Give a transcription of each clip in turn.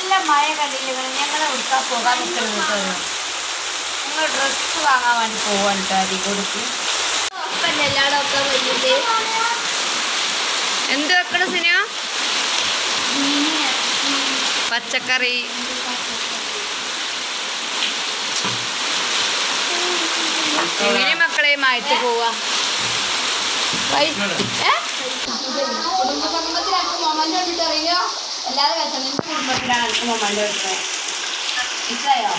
നല്ല മഴ കണ്ടില്ല? ഞങ്ങളെ എടുക്കാൻ പോകാൻ നിൽക്കുന്നത് ഞങ്ങൾ ഡ്രസ്സ് വാങ്ങാൻ വേണ്ടി പോവാണ് കേട്ടോ അരി കൊടുത്ത്. എന്ത് വെക്കണ സിനിമ പച്ചക്കറി. എങ്ങനെ മക്കളെ മായത്ത് പോവാ? പൈ- ഏ? കുടുംബത്തിലാണ് എനിക്ക് മൊമ്മന്റെ വെക്കുന്നത് മനസ്സിലായോ?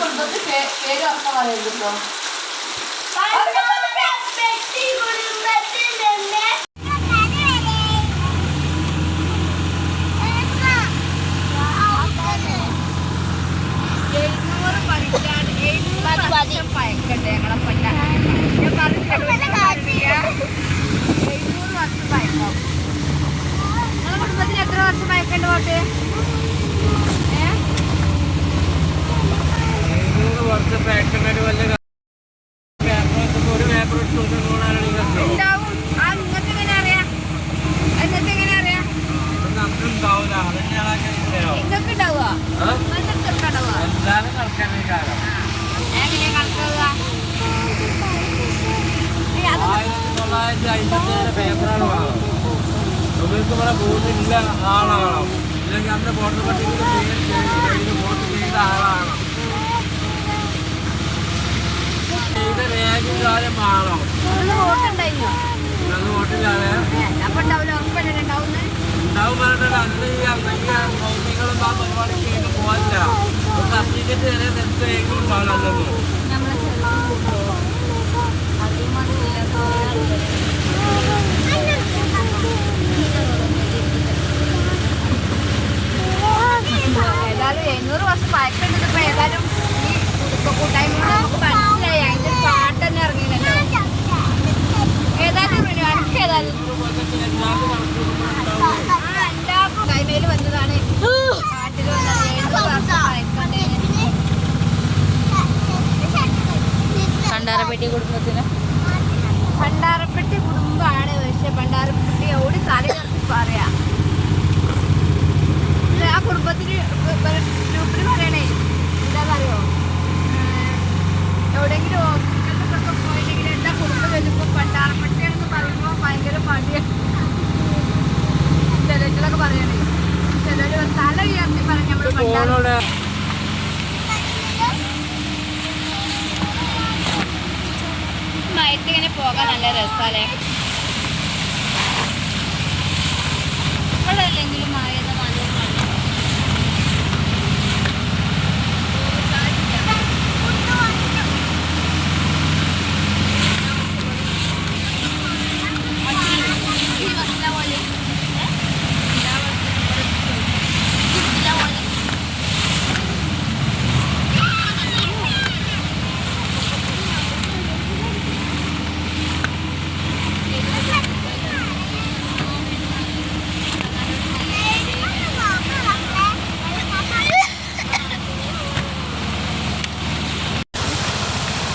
കുടുംബത്തിൽ പേര് ഉറക്കം പറയുന്നുണ്ടോ നമുക്കുണ്ടാവില്ല അതെന്നെയാണ് നിങ്ങൾക്ക് ഉണ്ടാവുക നിങ്ങൾക്ക് ചെറുക്കുണ്ടാവുക എല്ലാവരും നടക്കാൻ അത് ആയിരത്തി തൊള്ളായിരത്തി അമ്പത്തേഴ് പേപ്പറാണ് വേണം. നമുക്ക് ഇവിടെ ബോട്ടില്ല ആളാകണം. ഇല്ലെങ്കിൽ അന്ന് വോട്ടർ പട്ടികയിൽ ഉറപ്പല്ലേ ഉണ്ടാവുന്നത് ഉണ്ടാവും പറഞ്ഞിട്ട് അന്ന് ഈ നിങ്ങളൊന്നും ആ പരിപാടിക്ക് പോകില്ല സർട്ടിഫിക്കറ്റ് വരെ നെറ്റ് എങ്കിലും കണ്ടാരപ്പെട്ടി കുടുംബത്തിന് ഭണ്ഡാരപ്പെട്ടി കുടുംബമാണ് പക്ഷെ ഭണ്ഡാരപ്പെട്ടി ഓടി തല ചേർത്ത് പറയാ. ആ കുടുംബത്തിന് ഗ്രൂപ്പിൽ പറയണേ എന്താ പറയോ എവിടെയെങ്കിലും ഹോസ്പിറ്റലിലൊക്കെ പോയില്ലെങ്കിൽ എന്താ കുടുംബം വരുമ്പോൾ എന്ന് പറയുമ്പോൾ ഭയങ്കര പണിയാണ് ചിലങ്ങളൊക്കെ പറയണേ ചിലര് തല ഉയർത്തി പറഞ്ഞ നമ്മൾ ഭണ്ഡാര മയത്ത് ഇങ്ങനെ പോകാൻ നല്ല രസമല്ലേ ഇപ്പോഴല്ലെങ്കിലും മഴ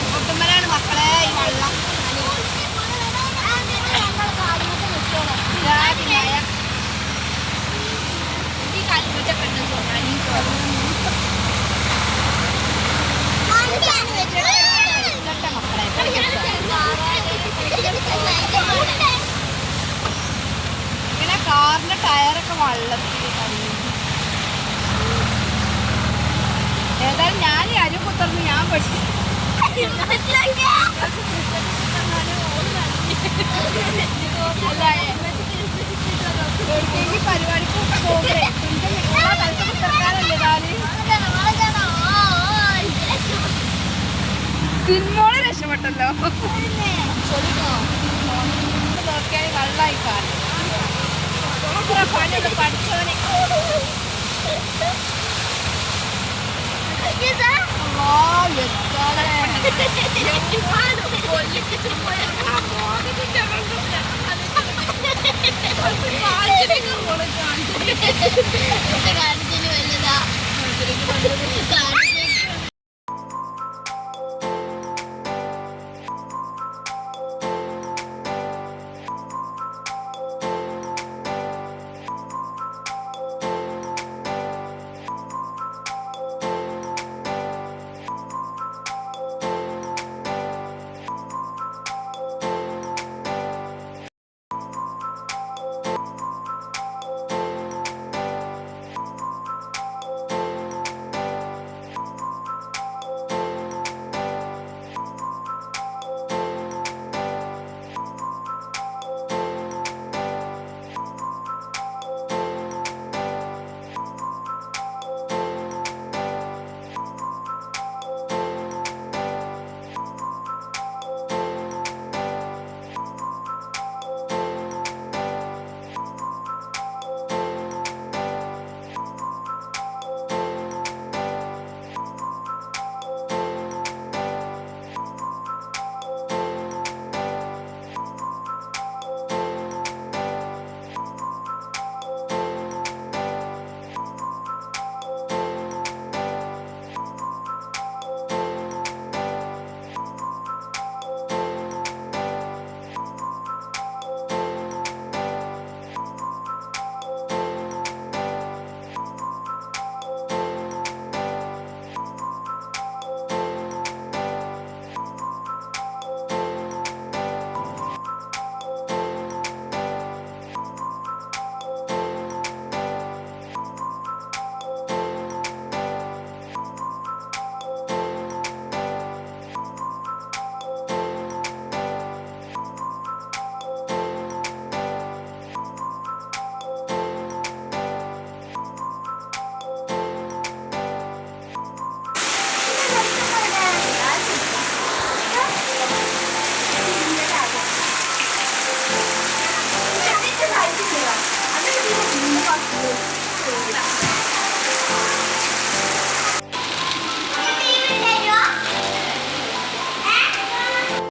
കുട്ടുമ്പലാണ് മക്കളെ ഈ വെള്ളം ഇതാക്കി മഴ. ഈ കല്ലുറ്റൊക്കെ ഉണ്ട് തോന്നണം. ഈ ഇതൊക്കെ മക്കളെ ഇങ്ങനെ കാറിന്റെ ടയറൊക്കെ വെള്ളത്തിൽ ഏതായാലും ഞാൻ ഈ അരി കുത്തർന്ന് ഞാൻ പഠിച്ചു ഈ പരിപാടിക്ക് പോകുമ്പേ കുത്തർക്കാനല്ലേ താൽ സിനിമോൾ രക്ഷപ്പെട്ടല്ലോ. നോക്കിയാൽ വെള്ളമായി കാണും പണിയൊക്കെ പഠിച്ചവനെ വലുതാ